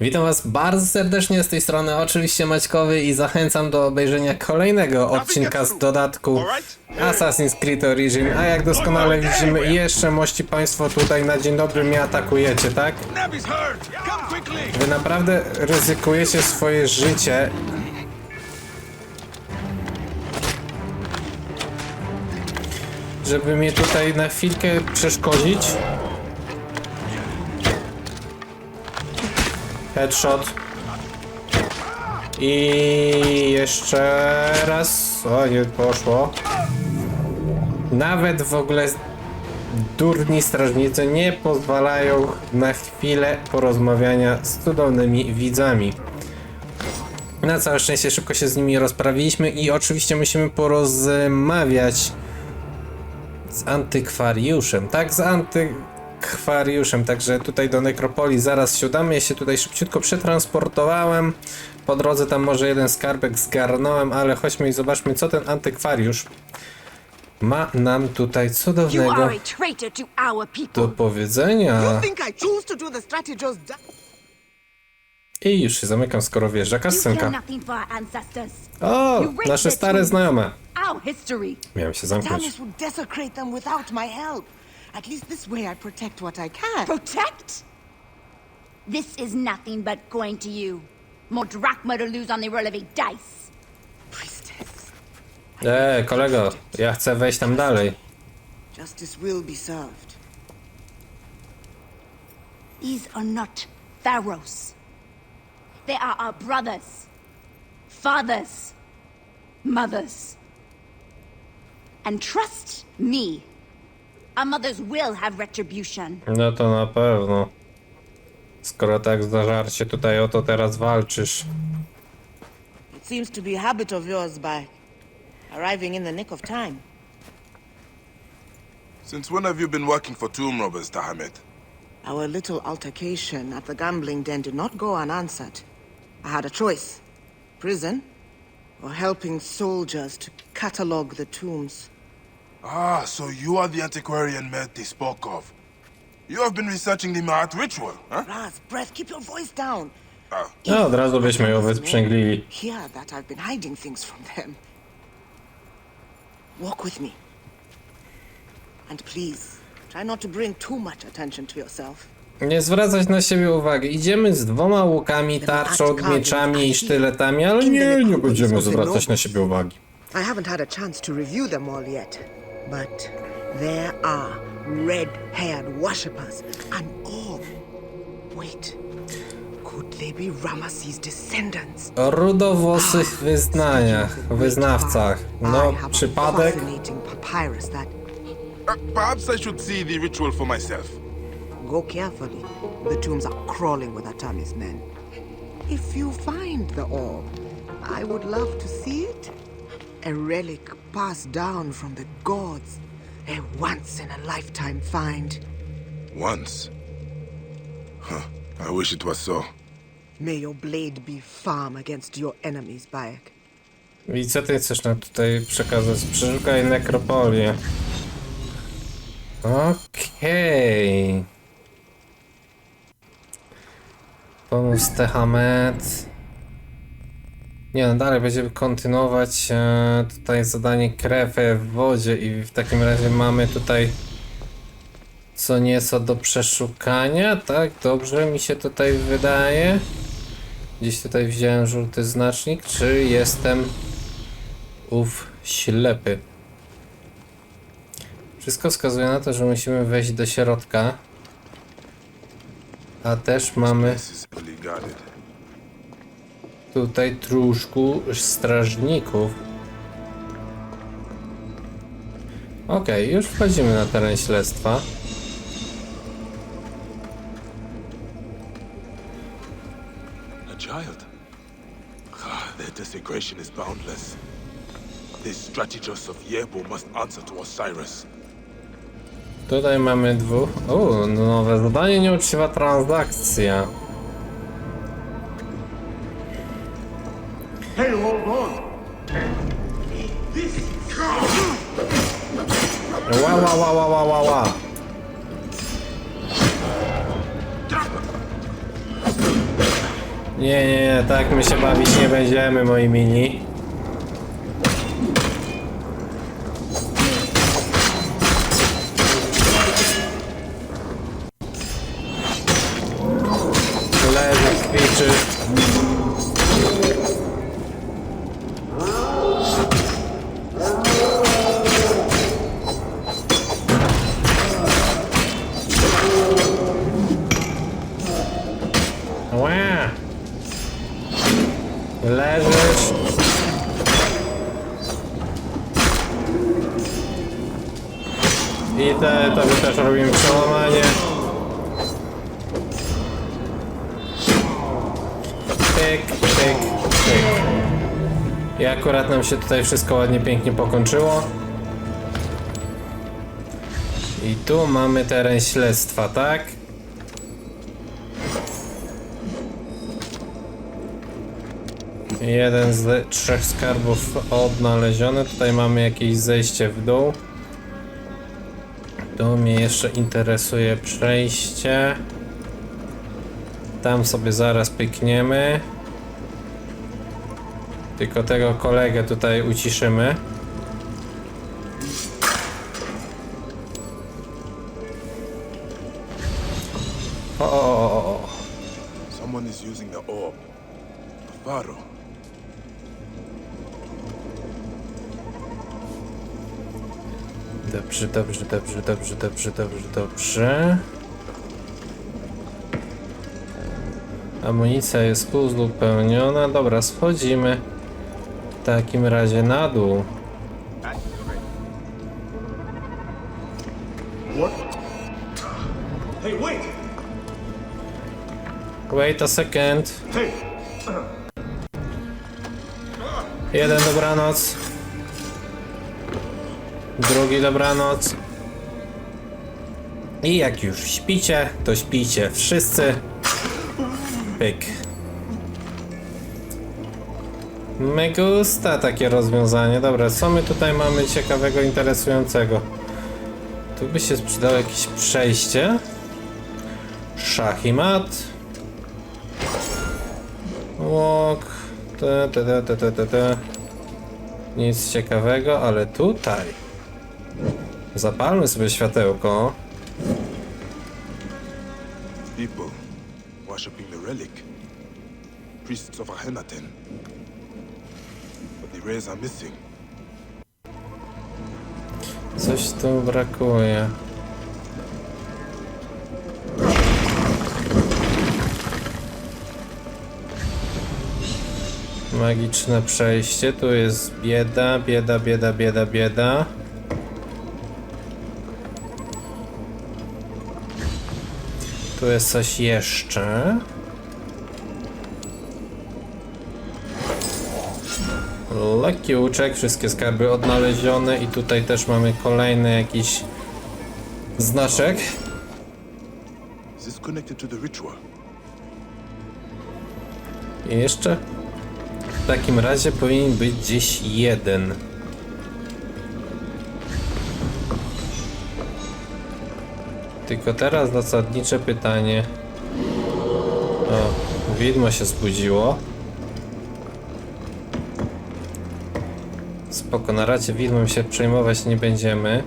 Witam Was bardzo serdecznie z tej strony, oczywiście Maćkowy i zachęcam do obejrzenia kolejnego odcinka z dodatku Assassin's Creed Origin, a jak doskonale widzimy jeszcze mości Państwo tutaj na dzień dobry mnie atakujecie, tak? Wy naprawdę ryzykujecie swoje życie. Żeby mnie tutaj na chwilkę przeszkodzić. Headshot. I jeszcze raz. O, nie poszło. Nawet w ogóle durni strażnicy nie pozwalają na chwilę porozmawiania z cudownymi widzami. Na całe szczęście szybko się z nimi rozprawiliśmy i oczywiście musimy porozmawiać z antykwariuszem. Tak, z antykwariuszem. Także tutaj do nekropolii zaraz siadamy. Ja się tutaj szybciutko przetransportowałem. Po drodze tam może jeden skarbek zgarnąłem, ale chodźmy i zobaczmy, co ten antykwariusz ma nam tutaj cudownego do powiedzenia. I już się zamykam, skoro wjeżdża kascenka. O, nasze stare znajome. Miałem się zamknąć. Tanis would desecrate them without my help. At least this way I protect what I can. Protect? This is nothing but coin to you. More drachma to lose on the roll of a dice. Priestess, Eee, kolego, ja chcę wejść tam dalej. justice will be served. These are not pharaohs. They are our brothers, fathers, mothers. And trust me, our mothers will have retribution. No to na pewno. Skoro tak zażarcie tutaj o to teraz walczysz. It seems to be a habit of yours by arriving in the nick of time. Since when have you been working for tomb robbers, Tahamet? Our little altercation at the gambling den did not go unanswered. I had a choice prison or helping soldiers to catalog the tombs. Ah, so you are the antiquarian Merti spoke of. You have been researching the Maat ritual, huh? Raz, breath, keep your voice down. Ah, No, od razu byśmy ją wysprzęglili. Hear that I've been hiding things from them. Walk with me. And please, try not to bring too much attention to yourself. Nie zwracać na siebie uwagi. Idziemy z dwoma łukami, tarczą, mieczami i sztyletami, ale nie, nie będziemy zwracać na siebie uwagi. I haven't had a chance to review them all yet, but there are red-haired worshippers and all. Wait, could they be Ramesses' descendants? O rudowłosych wyznaniach, wyznawcach. I No, przypadek? papyrus that uh, perhaps I should see the ritual for myself. Go carefully. The tombs are crawling with Atami's men. If you find the orb, I would love to see it. A relic passed down from the gods. A once in a lifetime find. Once. Huh. I wish it was so. May your blade be firm against your enemies, Bayek. I co ty chcesz nam tutaj przekazać? Przeszukaj nekropolię. Okej. Pomóc Tehamet. Nie no, dalej będziemy kontynuować e, tutaj zadanie krew w wodzie i w takim razie mamy tutaj co nieco do przeszukania, tak? Dobrze mi się tutaj wydaje. Gdzieś tutaj wziąłem żółty znacznik, czy jestem ów ślepy. Wszystko wskazuje na to, że musimy wejść do środka. A też mamy This is heavily guarded. Tutaj tróżku strażników. Okej, już wchodzimy na teren śledztwa. A child? Ah, their desecration is boundless. This strategist of Yebo must answer to Osiris. Tutaj mamy dwóch. O, nowe zadanie, nieuczciwa transakcja. Ła, ła, ła, ła, ła, ła. Nie, nie, nie, tak my się bawić nie będziemy, moi mini. Leżysz. I te, to my też robimy przełamanie. Pyk, pyk, pyk. I akurat nam się tutaj wszystko ładnie, pięknie pokończyło. I tu mamy teren śledztwa, tak? Jeden z trzech skarbów odnaleziony. Tutaj mamy jakieś zejście w dół. Tu mnie jeszcze interesuje przejście. Tam sobie zaraz pykniemy. Tylko tego kolegę tutaj uciszymy. Dobrze, dobrze, dobrze, dobrze, dobrze, dobrze. Amunicja jest uzupełniona. Dobra, schodzimy w takim razie na dół. Wait! A second. Jeden dobranoc. Drugi dobranoc. I jak już śpicie, to śpicie wszyscy. Pyk. Me gusta takie rozwiązanie. Dobra, co my tutaj mamy ciekawego, interesującego? Tu by się przydało jakieś przejście. Szach i mat. Łok. Te, te, te, te, te, te. Nic ciekawego, ale tutaj. Zapalmy sobie światełko. People worshipping the relic. Priests of Akhenaten. But the rays are missing. Coś tu brakuje. Magiczne przejście. Tu jest bieda, bieda, bieda, bieda, bieda. Tu jest coś jeszcze. Lekki łuczek, wszystkie skarby odnalezione i tutaj też mamy kolejny jakiś znaczek. I jeszcze w takim razie powinien być gdzieś jeden. Tylko teraz zasadnicze pytanie. O, widmo się zbudziło. Spoko, na razie widmem się przejmować nie będziemy.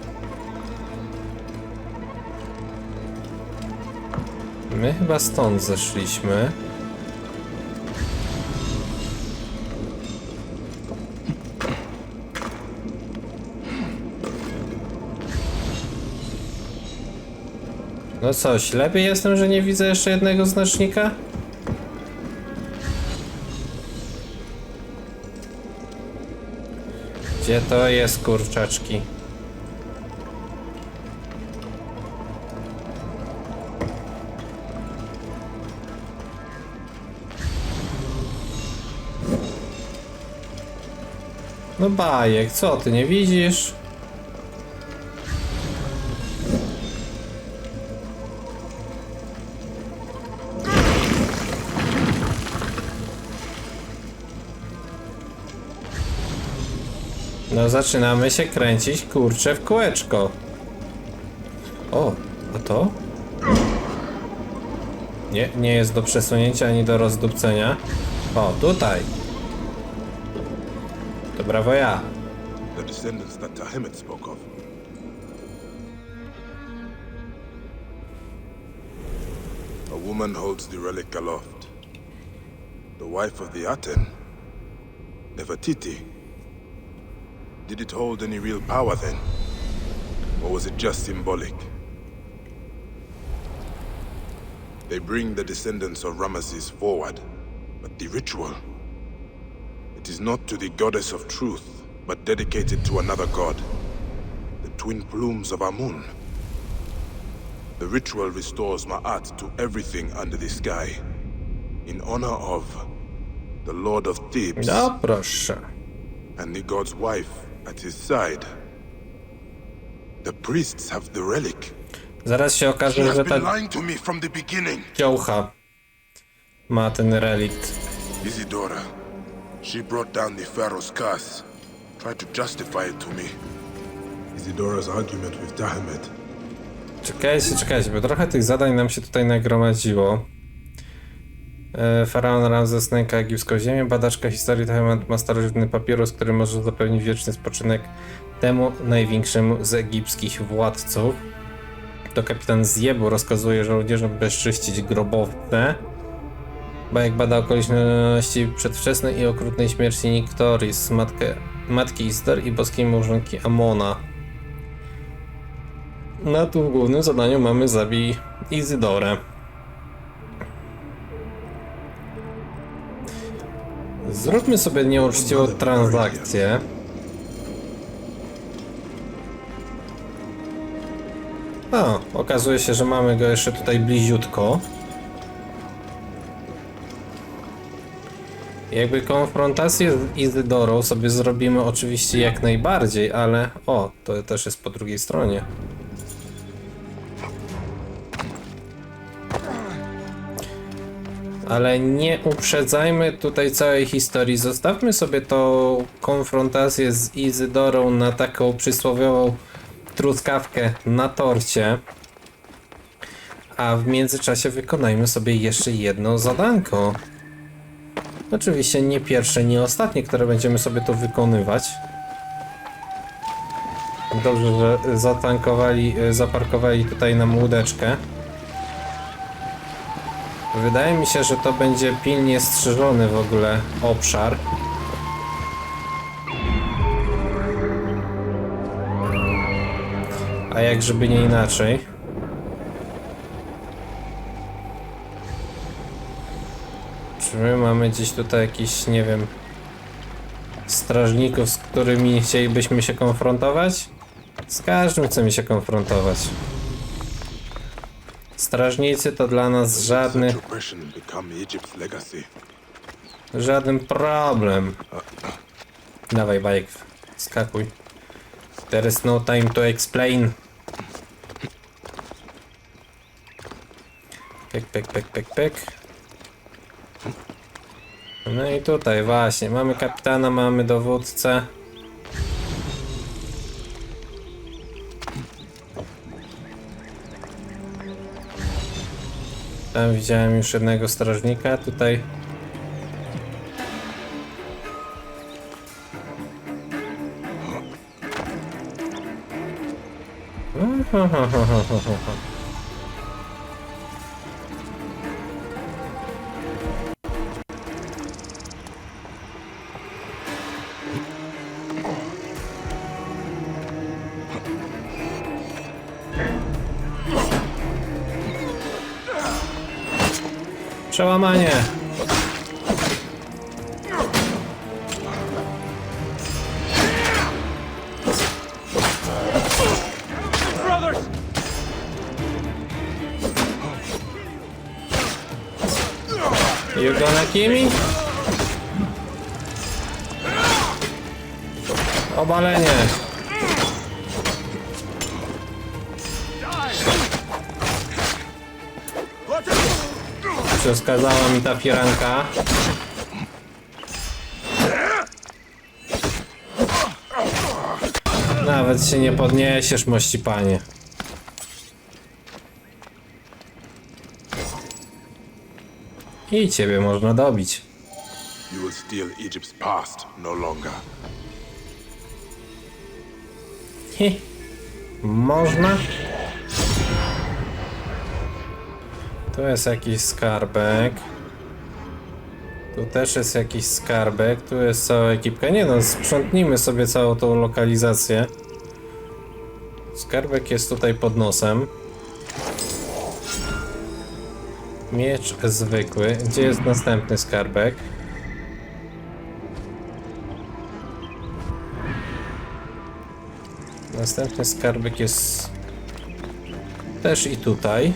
My chyba stąd zeszliśmy. No co, ślepy jestem, że nie widzę jeszcze jednego znacznika? Gdzie to jest, kurczaczki? No bajek, co ty nie widzisz? No zaczynamy się kręcić kurcze w kółeczko. O, a to? Nie, nie jest do przesunięcia ani do rozdupcenia. O, tutaj. To brawo ja. The descendants that Tahemet spoke of. A woman holds the relic aloft. The wife of the Aten. Nefertiti. Did it hold any real power then? Or was it just symbolic? They bring the descendants of Ramesses forward, but the ritual. It is not to the goddess of truth, but dedicated to another god. The twin plumes of Amun. The ritual restores Ma'at to everything under the sky. In honor of the Lord of Thebes No proszę. and the god's wife at his side. The priests have the relic. Zaraz się She okaże, has że been ta lying to me from the beginning. kiołcha ma ten relikt. Isidora. She brought down the Pharaoh's curse. Tried to justify it to me. Isidora's argument with. Czekajcie, czekajcie, bo trochę tych zadań nam się tutaj nagromadziło. E, Faraon Ramzes nęka egipską ziemię, badaczka historii Tehemet ma starożytny papirus, który może zapewnić wieczny spoczynek temu największemu z egipskich władców. To kapitan Zjebu rozkazuje żołnierzom bezczyścić grobowce, bo jak bada okoliczności przedwczesnej i okrutnej śmierci Niktoris, matkę, matki Istor i boskiej małżonki Amona. No tu w głównym zadaniu mamy zabij Izydorę. Zróbmy sobie nieuczciwą transakcję. O, okazuje się, że mamy go jeszcze tutaj bliziutko. Jakby konfrontację z Izydorą sobie zrobimy oczywiście jak najbardziej, ale o, to też jest po drugiej stronie. Ale nie uprzedzajmy tutaj całej historii. Zostawmy sobie tą konfrontację z Izydorą na taką przysłowiową truskawkę na torcie. A w międzyczasie wykonajmy sobie jeszcze jedno zadanko. Oczywiście nie pierwsze, nie ostatnie, które będziemy sobie tu wykonywać. Dobrze, że zatankowali, zaparkowali tutaj nam łódeczkę. Wydaje mi się, że to będzie pilnie strzeżony w ogóle obszar. A jak żeby nie inaczej. Czy my mamy gdzieś tutaj jakiś, nie wiem, strażników, z którymi chcielibyśmy się konfrontować? Z każdym chcemy się konfrontować. Strażnicy to dla nas żadny, żaden problem. Dawaj bajek, skakuj. There is no time to explain. Pek, pek, pek, pek, pek. No i tutaj właśnie, mamy kapitana, mamy dowódcę. Tam widziałem już jednego strażnika, tutaj Przełamanie! You gonna kill me? Obalenie! Przeskazała mi ta firanka. Nawet się nie podniesiesz, mości panie. I ciebie można dobić. You will steal Egypt's past no longer. Hi. Można? Tu jest jakiś skarbek. Tu też jest jakiś skarbek. Tu jest cała ekipka. Nie no, sprzątnijmy sobie całą tą lokalizację. Skarbek jest tutaj pod nosem. Miecz zwykły. Gdzie jest następny skarbek? Następny skarbek jest też i tutaj.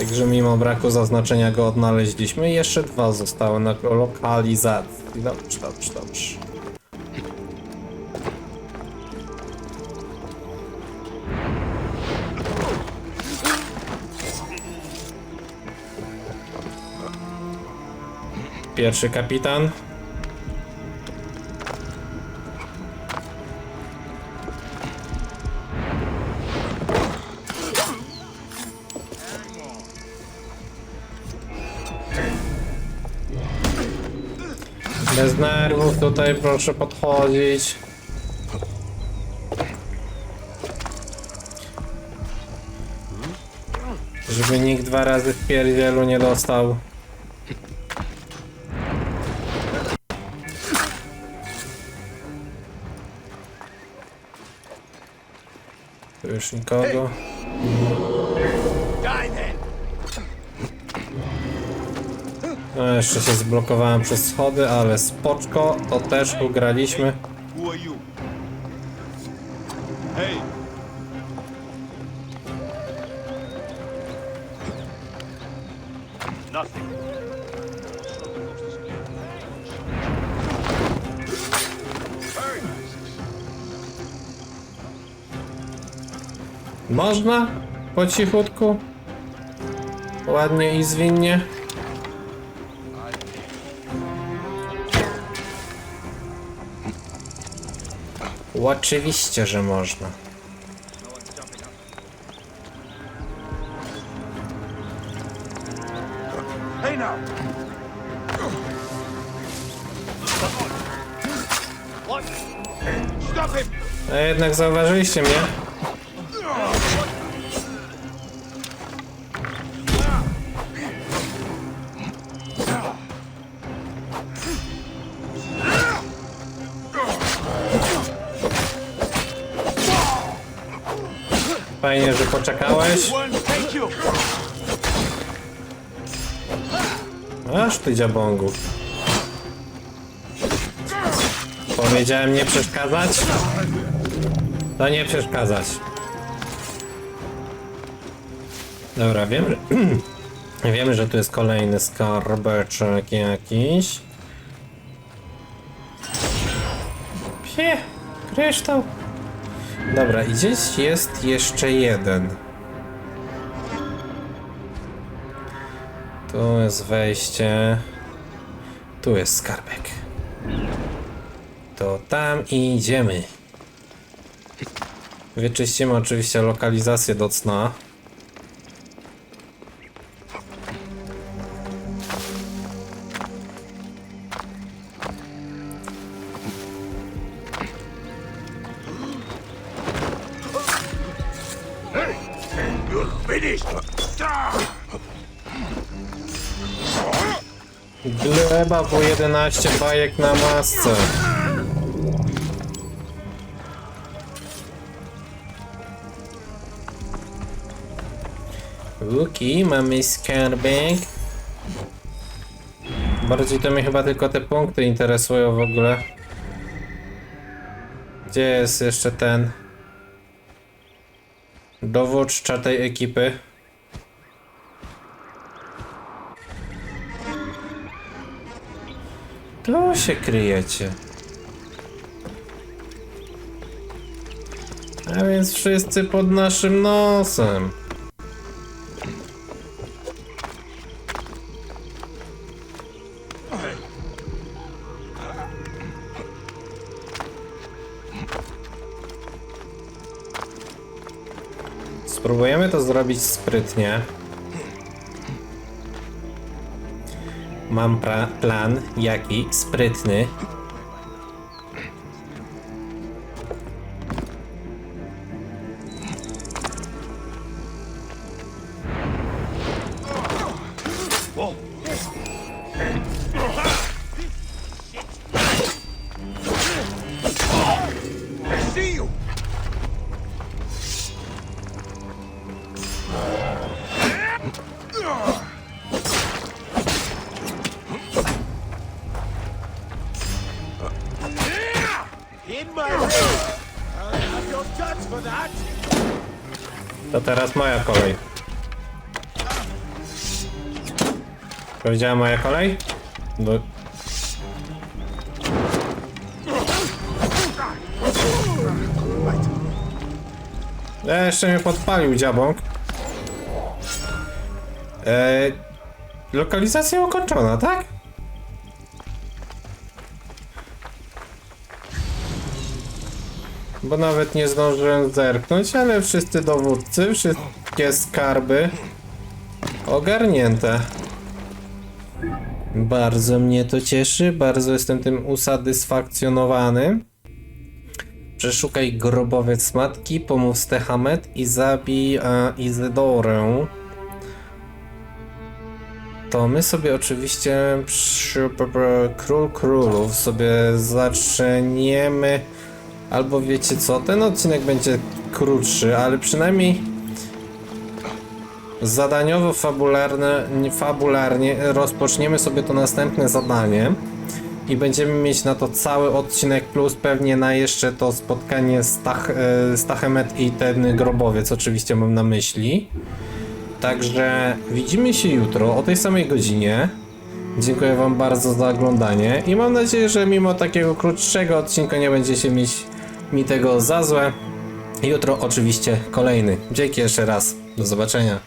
Także mimo braku zaznaczenia go odnaleźliśmy. Jeszcze dwa zostały na lokalizacji. Dobrze, dobrze, dobrze. Pierwszy kapitan. Bez nerwów tutaj proszę podchodzić. Żeby nikt dwa razy w pierdzielu nie dostał. Już nikogo. No, jeszcze się zblokowałem przez schody, ale spoczko, to też ugraliśmy. Można? Po cichutku? Ładnie i zwinnie? Oczywiście, że można. A jednak zauważyliście mnie. Poczekałeś. Aż ty dziabągu. Powiedziałem nie przeszkadzać? To nie przeszkadzać. Dobra, wiem, że... Wiemy, że tu jest kolejny skarbeczek jakiś. Pie, kryształ. Dobra, i gdzieś jest jeszcze jeden. Tu jest wejście. Tu jest skarbek. To tam idziemy. Wyczyścimy oczywiście lokalizację do finished! Gleba po 11 bajek na masce. Łuki, mamy skarbek. Bardziej to mnie chyba tylko te punkty interesują w ogóle. Gdzie jest jeszcze ten dowódca tej ekipy? Tu się kryjecie. A więc wszyscy pod naszym nosem. robić sprytnie. Mam plan. Jaki? Sprytny. Teraz moja kolej. Powiedziała moja kolej? No. E, jeszcze mnie podpalił dziabąk. E, lokalizacja ukończona, tak? Bo nawet nie zdążyłem zerknąć, ale wszyscy dowódcy, wszystkie skarby ogarnięte. Bardzo mnie to cieszy, bardzo jestem tym usatysfakcjonowany. Przeszukaj grobowiec matki, pomów Stehamet i zabij e, Izydorę. To my sobie oczywiście przy Król Królów sobie zaczniemy. Albo wiecie co, ten odcinek będzie krótszy, ale przynajmniej zadaniowo fabularne, nie- fabularnie rozpoczniemy sobie to następne zadanie i będziemy mieć na to cały odcinek plus pewnie na jeszcze to spotkanie Stach, e, Stachemet i ten grobowiec oczywiście mam na myśli. Także widzimy się jutro o tej samej godzinie. Dziękuję Wam bardzo za oglądanie i mam nadzieję, że mimo takiego krótszego odcinka nie będziecie mieć mi tego za złe. Jutro oczywiście kolejny. Dzięki jeszcze raz. Do zobaczenia.